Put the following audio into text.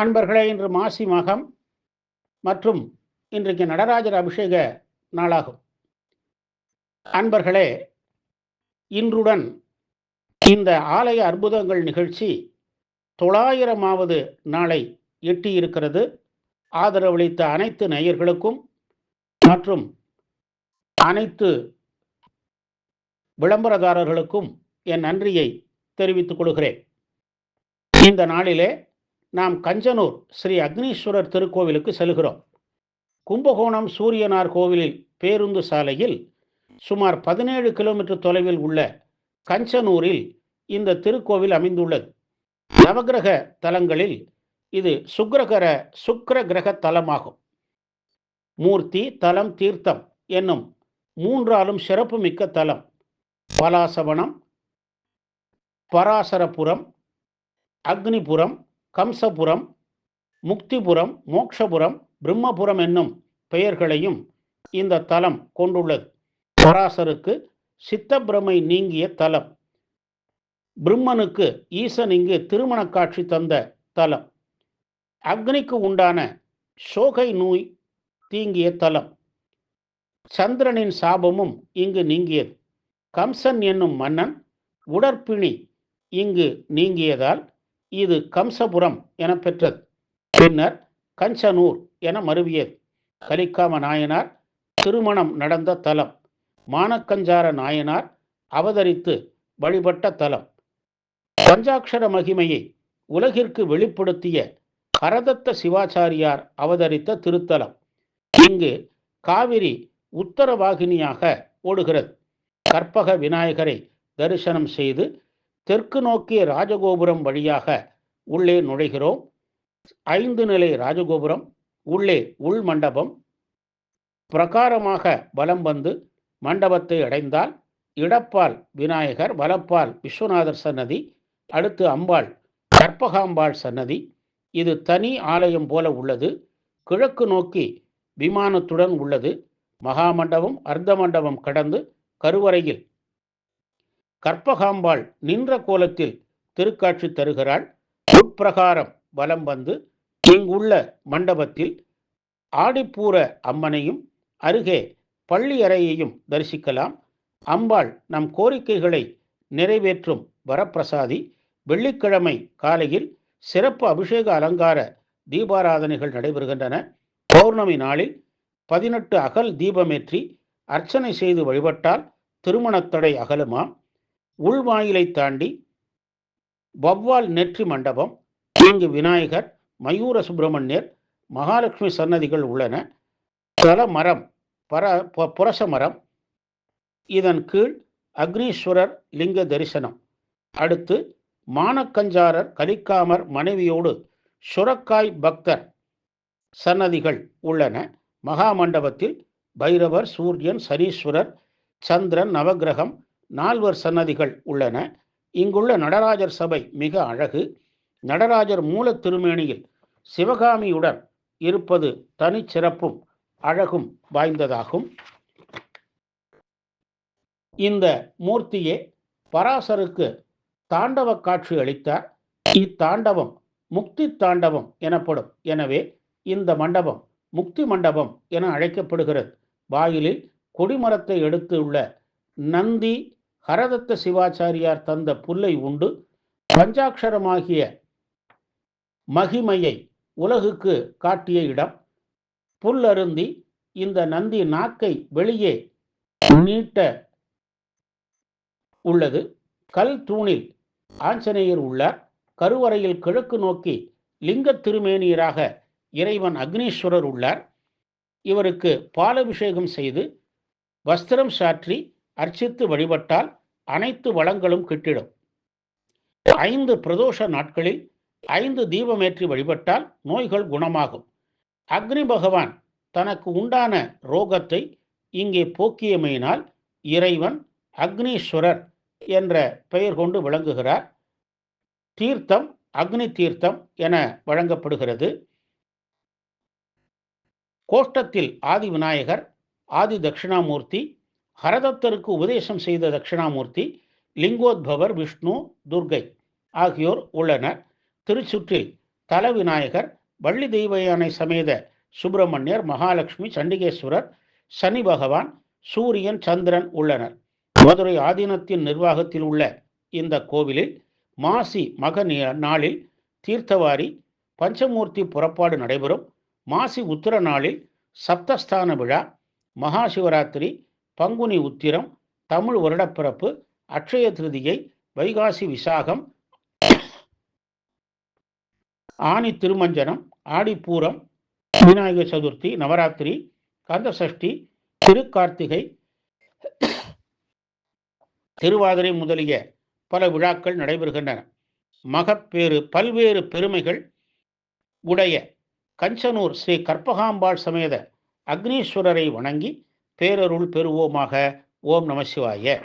அன்பர்களே இன்று மாசி மகம் மற்றும் இன்றைக்கு நடராஜர் அபிஷேக நாளாகும். அன்பர்களே இன்றுடன் இந்த ஆலய அற்புதங்கள் நிகழ்ச்சி தொள்ளாயிரமாவது நாளை எட்டியிருக்கிறது. ஆதரவளித்த அனைத்து நேயர்களுக்கும் மற்றும் அனைத்து விளம்பரதாரர்களுக்கும் என் நன்றியை தெரிவித்துக் கொள்கிறேன். இந்த நாளிலே நாம் கஞ்சனூர் ஸ்ரீ அக்னீஸ்வரர் திருக்கோவிலுக்கு செல்கிறோம். கும்பகோணம் சூரியனார் கோவிலில் பேருந்து சாலையில் சுமார் பதினேழு கிலோமீட்டர் தொலைவில் உள்ள கஞ்சனூரில் இந்த திருக்கோவில் அமைந்துள்ளது. நவகிரக தலங்களில் இது சுக்கிரகர சுக்கிர கிரக தலமாகும். மூர்த்தி தலம் தீர்த்தம் என்னும் மூன்றாலும் சிறப்புமிக்க தலம். பலாசவனம் பராசரபுரம் அக்னிபுரம் கம்சபுரம் முக்திபுரம் மோக்ஷபுரம் பிரம்மபுரம் என்னும் பெயர்களையும் இந்த தலம் கொண்டுள்ளது. பராசருக்கு சித்தப்பிரமை நீங்கிய தலம். பிரம்மனுக்கு ஈசன் இங்கு திருமண காட்சி தந்த தலம். அக்னிக்கு உண்டான சோகை நோய் தீங்கிய தலம். சந்திரனின் சாபமும் இங்கு நீங்கியது. கம்சன் என்னும் மன்னன் உடற்பிணி இங்கு நீங்கியதால் இது கம்சபுரம் என பெற்றது. பின்னர் கஞ்சனூர் என மருவியது. கலிக்காம நாயனார் திருமணம் நடந்த தலம். மானக்கஞ்சார நாயனார் அவதரித்து வழிபட்ட தலம். பஞ்சாட்சர மகிமையை உலகிற்கு வெளிப்படுத்திய கரதத்த சிவாச்சாரியார் அவதரித்த திருத்தலம். இங்கு காவிரி உத்தரவாகினியாக ஓடுகிறது. கற்பக விநாயகரை தரிசனம் செய்து தெற்கு நோக்கிய ராஜகோபுரம் வழியாக உள்ளே நுழைகிறோம். ஐந்து நிலை ராஜகோபுரம் உள்ளே உள் மண்டபம். பிரகாரமாக வலம் வந்து மண்டபத்தை அடைந்தால் இடப்பால் விநாயகர் வலப்பால் விஸ்வநாதர் சன்னதி அடுத்து அம்பாள் கற்பகாம்பாள் சன்னதி. இது தனி ஆலயம் போல உள்ளது. கிழக்கு நோக்கி விமானத்துடன் உள்ளது. மகாமண்டபம் அர்த்த மண்டபம் கடந்து கருவறையில் கற்பகாம்பாள் நின்ற கோலத்தில் திருக்காட்சி தருகிறாள். உட்பிரகாரம் வலம் வந்து இங்குள்ள மண்டபத்தில் ஆடிப்பூர அம்மனையும் அருகே பள்ளி அறையையும் தரிசிக்கலாம். அம்பாள் நம் கோரிக்கைகளை நிறைவேற்றும் வரப்பிரசாதி. வெள்ளிக்கிழமை காலையில் சிறப்பு அபிஷேக அலங்கார தீபாராதனைகள் நடைபெறுகின்றன. பௌர்ணமி நாளில் பதினெட்டு அகல் தீபமேற்றி அர்ச்சனை செய்து வழிபட்டால் திருமணத்தடை அகலுமாம் உள்வாயிலை தாண்டி வவ்வால் நெற்றி மண்டபம் இங்கு விநாயகர் மயூர சுப்பிரமணியர் மகாலட்சுமி சன்னதிகள் உள்ளன. தல மரம் பர புரச மரம். இதன் கீழ் அக்னீஸ்வரர் லிங்க தரிசனம். அடுத்து மானக்கஞ்சாரர் கலிக்காமர் மனைவியோடு சுரக்காய் பக்தர் சன்னதிகள் உள்ளன. மகாமண்டபத்தில் பைரவர் சூரியன் சனீஸ்வரர் சந்திரன் நவகிரகம் நால்வர் சன்னதிகள் உள்ளன. இங்குள்ள நடராஜர் சபை மிக அழகு. நடராஜர் மூல திருமேனியில் சிவகாமியுடன் இருப்பது தனிச்சிறப்பும் அழகும் வாய்ந்ததாகும். இந்த மூர்த்தியே பராசருக்கு தாண்டவ காட்சி அளித்தார். இத்தாண்டவம் முக்தி தாண்டவம் எனப்படும். எனவே இந்த மண்டபம் முக்தி மண்டபம் என அழைக்கப்படுகிறது. வாயிலில் கொடிமரத்தை எடுத்து உள்ள நந்தி ஹரதத்த சிவாச்சாரியார் தந்த புல்லை உண்டு. பஞ்சாட்சரமாகிய மகிமையை உலகுக்கு காட்டிய இடம். புல்லருந்தி இந்த நந்தி நாக்கை வெளியே நீட்ட உள்ளது. கல் தூணில் ஆஞ்சநேயர் உள்ளார். கருவறையில் கிழக்கு நோக்கி லிங்க திருமேனியராக இறைவன் அக்னீஸ்வரர் உள்ளார். இவருக்கு பாலபிஷேகம் செய்து வஸ்திரம் சாற்றி அர்ச்சித்து வழிபட்டால் அனைத்து வளங்களும் கிட்டிடும். ஐந்து பிரதோஷ நாட்களில் ஐந்து தீபமேற்றி வழிபட்டால் நோய்கள் குணமாகும். அக்னி பகவான் தனக்கு உண்டான ரோகத்தை இங்கே போக்கியமையினால் இறைவன் அக்னீஸ்வரர் என்ற பெயர் கொண்டு விளங்குகிறார். தீர்த்தம் அக்னி தீர்த்தம் என வழங்கப்படுகிறது. கோஷ்டத்தில் ஆதி விநாயகர் ஆதி தட்சிணாமூர்த்தி ஹரதத்தருக்கு உபதேசம் செய்த தட்சிணாமூர்த்தி லிங்கோத்பவர் விஷ்ணு துர்கை ஆகியோர் உள்ளனர். திருச்சுற்றில் தல விநாயகர் வள்ளி தெய்வ யானை சமேத சுப்பிரமணியர் மகாலட்சுமி சண்டிகேஸ்வரர் சனி பகவான் சூரியன் சந்திரன் உள்ளனர். மதுரை ஆதீனத்தின் நிர்வாகத்தில் உள்ள இந்த கோவிலில் மாசி மக நாளில் தீர்த்தவாரி பஞ்சமூர்த்தி புறப்பாடு நடைபெறும். மாசி உத்திர நாளில் சப்தஸ்தான விழா மகாசிவராத்திரி பங்குனி உத்திரம் தமிழ் வருடப்பிறப்பு அட்சய திருதியை வைகாசி விசாகம் ஆனி திருமஞ்சனம் ஆடிப்பூரம் விநாயகர் சதுர்த்தி நவராத்திரி கந்த சஷ்டி திருக்கார்த்திகை திருவாதிரை முதலிய பல விழாக்கள் நடைபெறுகின்றன. மகப்பேறு பல்வேறு பெருமைகள் உடைய கஞ்சனூர் ஸ்ரீ கற்பகாம்பாள் சமேத அக்னீஸ்வரரை வணங்கி பேரருள் பெறுவோமாக. ஓம் நம சிவாய.